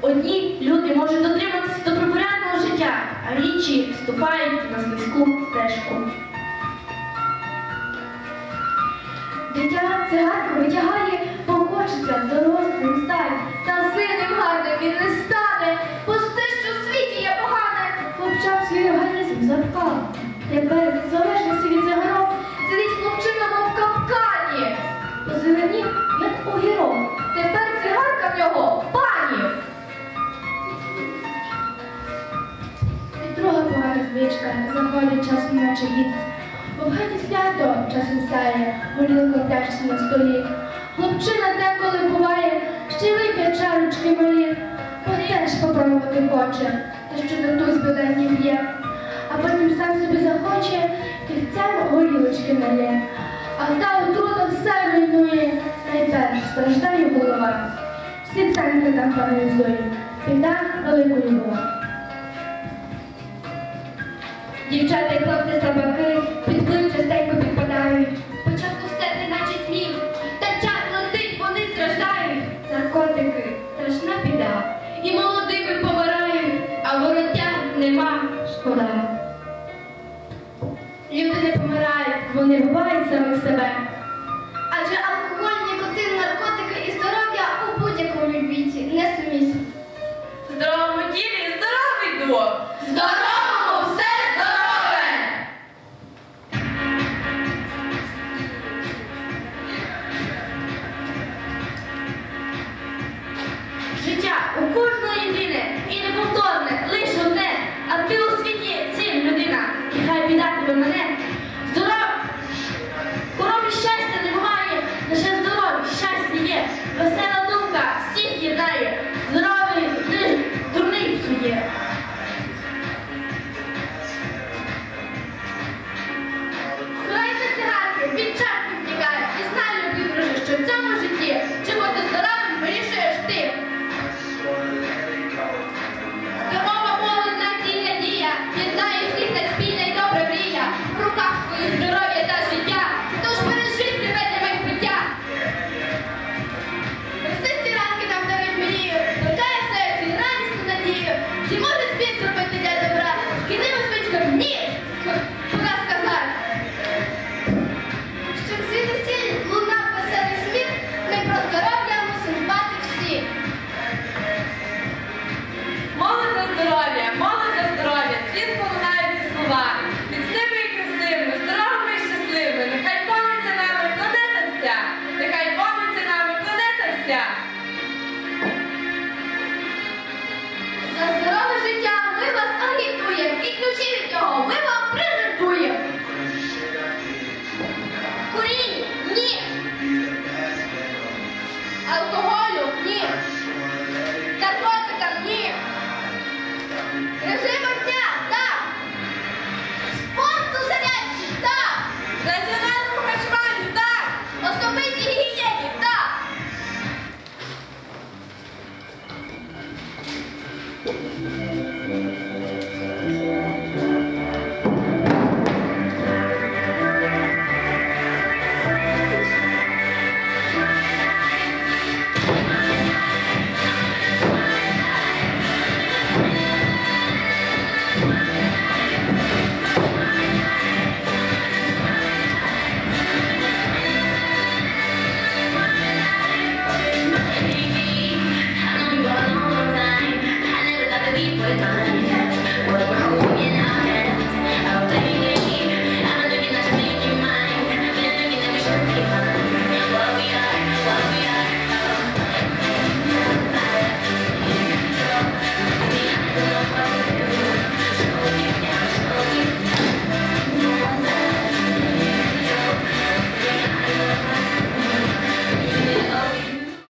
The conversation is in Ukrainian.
Одні люди можуть дотриматися добропорядного життя, а інші ступають на слизьку стежку. Дитя цигарку витягає, покочеться дорослим стань. Та синим гарним він не стане, пусти, що в світі є погане. Хлопчак свій організм запхав. Тепер від У свято часом сяє, горілка пляшеться на столі. Хлопчина деколи буває, ще вип'є чарочки малі, теж попробувати хоче, та що туз бодай п'є. А потім сам собі захоче, кільцем горілочки налє. А та отрута все руйнує, найперш страждає голова. Всі центри там паралізує, піда великої була. Дівчата і хлопці собаки під плив частенько підпадають. Спочатку все це наче сміх, та час летить, вони страждають. Наркотики, страшна біда. І молодими помирають, а вороття нема шкода. Люди не помирають, вони бувають самих себе. Адже алкоголь, нікотин, наркотики і здоров'я у будь-якому віці несумісні. В здоровому тілі здоровий дух! Здоровому alcohol